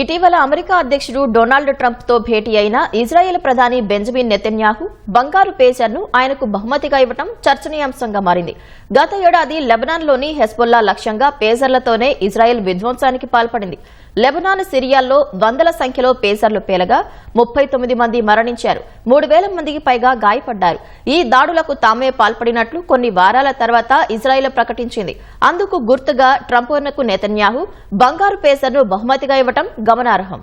ఇటీవల అమెరికా అధ్యక్షుడు డొనాల్డ్ ట్రంప్తో భేటీ అయిన ఇజ్రాయెల్ ప్రధాని బెంజమిన్ నెతన్యాహు బంగారు పేజర్ను ఆయనకు బహుమతిగా ఇవ్వడం చర్చనీయాంశంగా మారింది. గత ఏడాది లెబనాన్లోని హెస్బొల్లా లక్ష్యంగా పేజర్లతోనే ఇజ్రాయెల్ విధ్వంసానికి పాల్పడింది. లెబనాన్ సిరియాల్లో వందల సంఖ్యలో పేజర్లు పేలగా ముప్పై తొమ్మిది మంది మరణించారు. మూడు వేల మందికి పైగా గాయపడ్డారు. ఈ దాడులకు తామే పాల్పడినట్లు కొన్ని వారాల తర్వాత ఇజ్రాయెల్ ప్రకటించింది. అందుకు గుర్తుగా ట్రంప్కు నెతన్యాహు బంగారు పేసర్ను బహుమతిగా ఇవ్వటం గమనార్హం.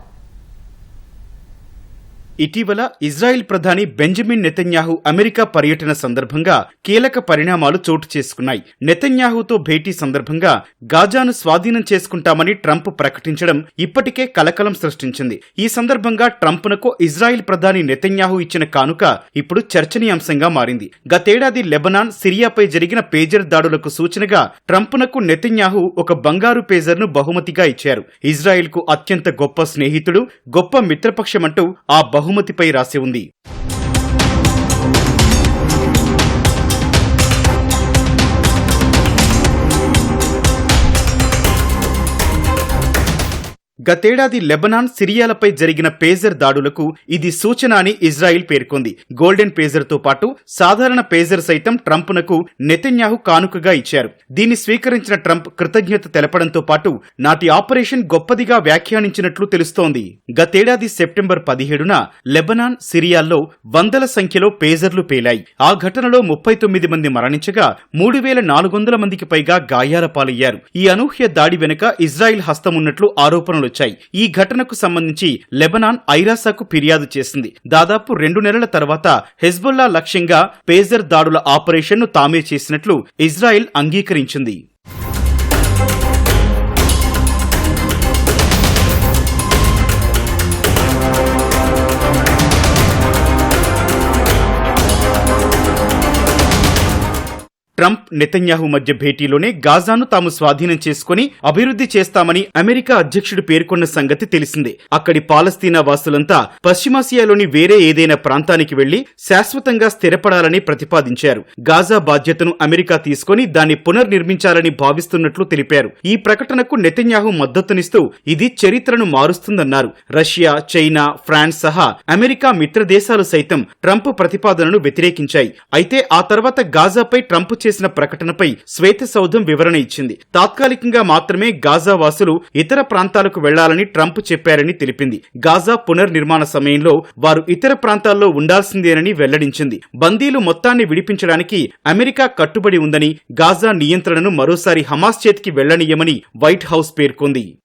ఇటీవల ఇజ్రాయెల్ ప్రధాని బెంజమిన్ నెతన్యాహు అమెరికా పర్యటన సందర్భంగా కీలక పరిణామాలు చోటు చేసుకున్నాయి. నెతన్యాహుతో భేటీ సందర్భంగా గాజాను స్వాధీనం చేసుకుంటామని ట్రంప్ ప్రకటించడం ఇప్పటికే కలకలం సృష్టించింది. ఈ సందర్భంగా ట్రంప్నకు ఇజ్రాయెల్ ప్రధాని నెతన్యాహు ఇచ్చిన కానుక ఇప్పుడు చర్చనీయాంశంగా మారింది. గతేడాది లెబనాన్ సిరియాపై జరిగిన పేజర్ దాడులకు సూచనగా ట్రంప్నకు నెతన్యాహు ఒక బంగారు పేజర్ను బహుమతిగా ఇచ్చారు. ఇజ్రాయెల్కు అత్యంత గొప్ప స్నేహితుడు గొప్ప మిత్రపక్షమంటూ ఆ బహుమతిపై రాసి ఉంది. గతేడాది లెబనాన్ సిరియాలపై జరిగిన పేజర్ దాడులకు ఇది సూచన అని ఇజ్రాయిల్ పేర్కొంది. గోల్డెన్ పేజర్తో పాటు సాధారణ పేజర్ సైతం ట్రంప్నకు నెతన్యాహు కానుకగా ఇచ్చారు. దీన్ని స్వీకరించిన ట్రంప్ కృతజ్ఞత తెలపడంతో పాటు నాటి ఆపరేషన్ గొప్పదిగా వ్యాఖ్యానించినట్లు తెలుస్తోంది. గతేడాది సెప్టెంబర్ పదిహేడున లెబనాన్ సిరియాల్లో వందల సంఖ్యలో పేజర్లు పేలాయి. ఆ ఘటనలో ముప్పై తొమ్మిది మంది మరణించగా మూడు వేల నాలుగు వందల మందికి పైగా గాయాల పాలయ్యారు. ఈ అనూహ్య దాడి వెనుక ఇజ్రాయిల్ హస్తమున్నట్లు ఆరోపణలు వచ్చాయి. ఈ ఘటనకు సంబంధించి లెబనాన్ ఐరాసాకు ఫిర్యాదు చేసింది. దాదాపు రెండు నెలల తర్వాత హెజ్బుల్లా లక్ష్యంగా పేజర్ దాడుల ఆపరేషన్ను తామే చేసినట్లు ఇజ్రాయెల్ అంగీకరించింది. ట్రంప్ నెతన్యాహు మధ్య భేటీలోనే గాజాను తాము స్వాధీనం చేసుకుని అభివృద్ధి చేస్తామని అమెరికా అధ్యక్షుడు పేర్కొన్న సంగతి తెలిసిందే. అక్కడి పాలస్తీనా వాసులంతా పశ్చిమాసియాలోని వేరే ఏదైనా ప్రాంతానికి వెళ్ళి శాశ్వతంగా స్థిరపడాలని ప్రతిపాదించారు. గాజా బాధ్యతను అమెరికా తీసుకుని దాన్ని పునర్నిర్మించాలని భావిస్తున్నట్లు తెలిపారు. ఈ ప్రకటనకు నెతన్యాహు మద్దతునిస్తూ ఇది చరిత్రను మారుస్తుందన్నారు. రష్యా చైనా ఫ్రాన్స్ సహా అమెరికా మిత్రదేశాలు సైతం ట్రంప్ ప్రతిపాదనను వ్యతిరేకించాయి. అయితే ఆ తర్వాత గాజాపై ట్రంప్ చేసిన ప్రకటనపై శ్వేత సౌధం వివరణ ఇచ్చింది. తాత్కాలికంగా మాత్రమే గాజా వాసులు ఇతర ప్రాంతాలకు వెళ్ళాలని ట్రంప్ చెప్పారని తెలిపింది. గాజా పునర్నిర్మాణ సమయంలో వారు ఇతర ప్రాంతాల్లో ఉండాల్సిందేనని వెల్లడించింది. బందీలు మొత్తాన్ని విడిపించడానికి అమెరికా కట్టుబడి ఉందని గాజా నియంత్రణను మరోసారి హమాస్ చేతికి వెళ్ళనీయమని వైట్ హౌస్ పేర్కొంది.